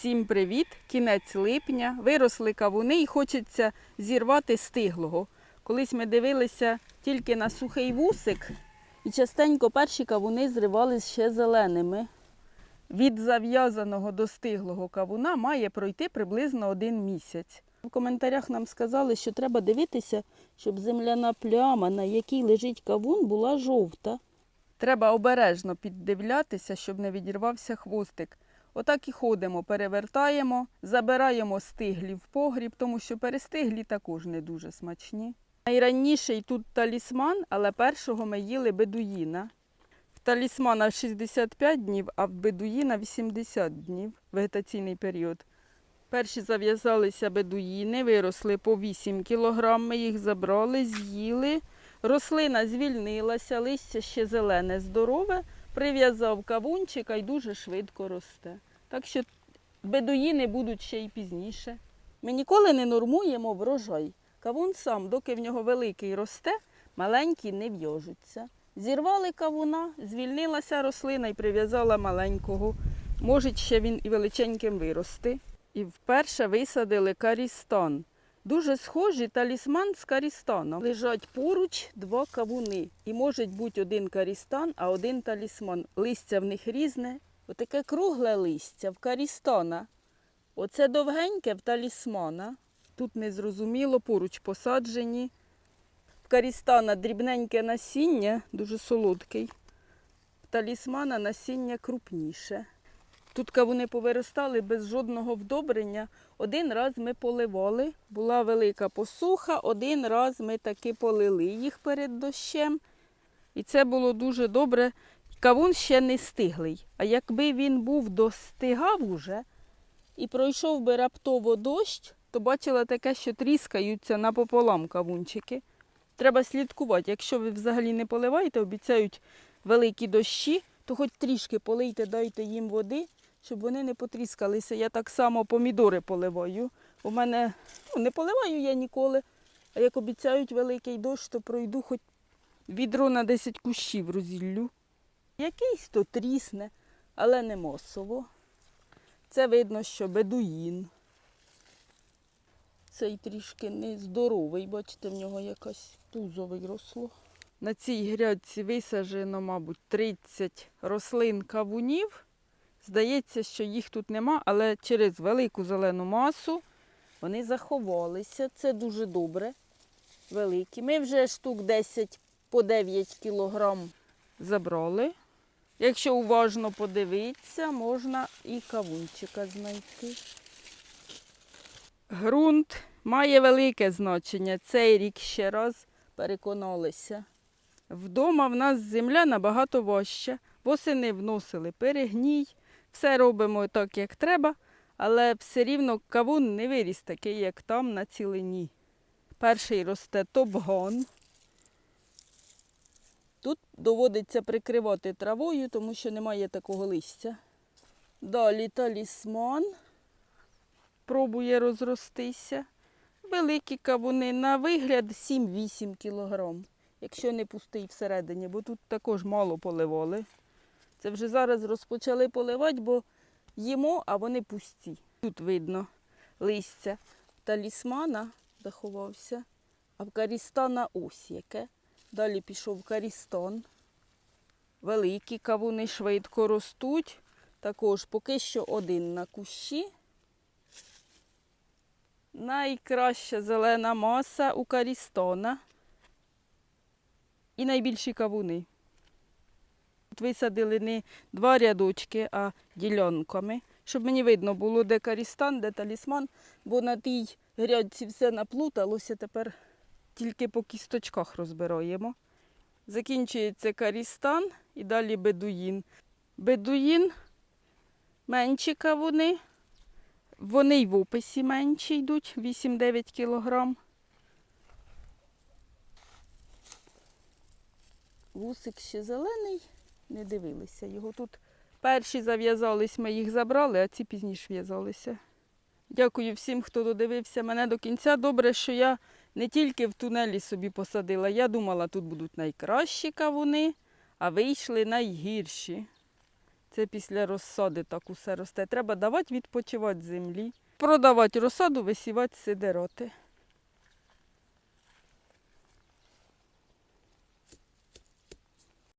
Всім привіт! Кінець липня. Виросли кавуни і хочеться зірвати стиглого. Колись ми дивилися тільки на сухий вусик, і частенько перші кавуни зривали ще зеленими. Від зав'язаного до стиглого кавуна має пройти приблизно один місяць. В коментарях нам сказали, що треба дивитися, щоб земляна пляма, на якій лежить кавун, була жовта. Треба обережно піддивлятися, щоб не відірвався хвостик. Отак і ходимо, перевертаємо, забираємо стиглі в погріб, тому що перестиглі також не дуже смачні. Найранніший тут талісман, але першого ми їли бедуїна. В талісмана 65 днів, а в бедуїна 80 днів вегетаційний період. Перші зав'язалися бедуїни, виросли по 8 кг, ми їх забрали, з'їли. Рослина звільнилася, листя ще зелене, здорове, прив'язав кавунчика і дуже швидко росте. Так що бедуїни будуть ще й пізніше. Ми ніколи не нормуємо врожай. Кавун сам, доки в нього великий росте, маленькі не в'яжуться. Зірвали кавуна, звільнилася рослина і прив'язала маленького. Може ще він і величеньким вирости. І вперше висадили карістан. Дуже схожі талісман з карістаном. Лежать поруч два кавуни. І може бути один карістан, а один талісман. Листя в них різне. Отаке кругле листя в карістана. Оце довгеньке в талісмана. Тут незрозуміло, поруч посаджені. В карістана дрібненьке насіння, дуже солодкий. В талісмана насіння крупніше. Тут кавуни повиростали без жодного вдобрення. Один раз ми поливали, була велика посуха, один раз ми таки полили їх перед дощем. І це було дуже добре. Кавун ще не стиглий. А якби він був достигав уже і пройшов би раптово дощ, то бачила таке, що тріскаються напополам кавунчики. Треба слідкувати. Якщо ви взагалі не поливаєте, обіцяють великі дощі, то хоч трішки полийте, дайте їм води, щоб вони не потріскалися. Я так само помідори поливаю. У мене ну, не поливаю я ніколи. А як обіцяють великий дощ, то пройду хоч відро на 10 кущів розіллю. Якийсь то трісне, але не мосово. Це видно, що бедуїн. Цей трішки нездоровий, бачите, в нього якась тузовий росло. На цій грядці висаджено, мабуть, 30 рослин кавунів. Здається, що їх тут нема, але через велику зелену масу вони заховалися. Це дуже добре. Великі. Ми вже штук 10 по 9 кілограм забрали. Якщо уважно подивитися, можна і кавунчика знайти. Грунт має велике значення. Цей рік ще раз переконалися. Вдома в нас земля набагато важча. Восени вносили перегній, все робимо так, як треба, але все рівно кавун не виріс такий, як там на цілині. Перший росте топгон. Тут доводиться прикривати травою, тому що немає такого листя. Далі талісман пробує розростися. Великі кавуни на вигляд 7-8 кілограм, якщо не пустий всередині, бо тут також мало поливали. Це вже зараз розпочали поливати, бо їмо, а вони пусті. Тут видно листя талісмана заховався, а в карістана ось яке. Далі пішов карістон. Великі кавуни швидко ростуть. Також поки що один на кущі. Найкраща зелена маса у карістона. І найбільші кавуни. Висадили не два рядочки, а ділянками, щоб мені видно було, де карістан, де талісман, бо на тій грядці все наплуталося, тепер тільки по кісточках розбираємо. Закінчується карістан і далі бедуїн. Бедуїн менші кавуни. Вони й в описі менші йдуть, 8-9 кілограм. Вусик ще зелений, не дивилися його тут. Перші зав'язались, ми їх забрали, а ці пізніше в'язалися. Дякую всім, хто додивився мене до кінця. Добре, що я не тільки в тунелі собі посадила. Я думала, тут будуть найкращі кавуни, а вийшли найгірші. Це після розсади так усе росте. Треба давати відпочивати землі. Продавати розсаду, висівати сидероти.